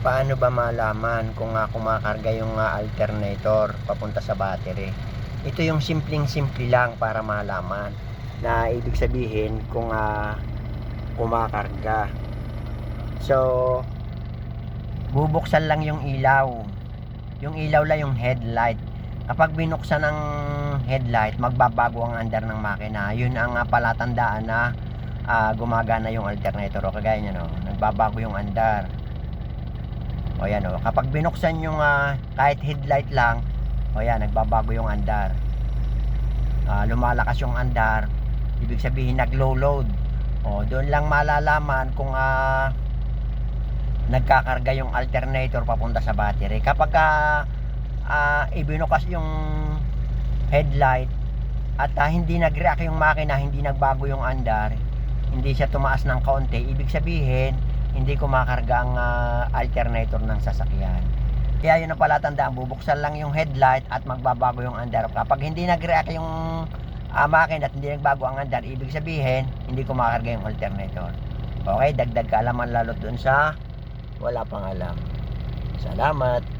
paano ba malaman kung uh, kumakarga yung ah, alternator papunta sa battery? Ito yung simpleng-simple lang para malaman na ibig sabihin kung ah, kumakarga. So, bubuksan lang yung ilaw. Yung ilaw lang yung headlight. Kapag binuksan ng headlight, magbabago ang andar ng makina. Yun ang palatandaan na ah, gumagana yung alternator. O kagaya nyo, no? nagbabago yung andar. O yan, o. Kapag binuksan yung ah, kahit headlight lang, o yan, nagbabago yung andar. Ah, lumalakas yung andar. Ibig sabihin, nag-low load. O, doon lang malalaman kung ah, nagkakarga yung alternator papunta sa battery. Kapag ah, ah, ibinukas yung headlight at ah, hindi nag-react yung makina, hindi nagbago yung andar, hindi siya tumaas ng kaunti, ibig sabihin, hindi kumakarga ang ah, alternator ng sasakyan. Kaya yun ang palatandaan, bubuksan lang yung headlight at magbabago yung andar. Kapag hindi nag-react yung ah, makina at hindi nagbago ang andar, ibig sabihin, hindi kumakarga yung alternator. Okay, dagdag kaalaman lalo dun sa wala pang alam. Salamat.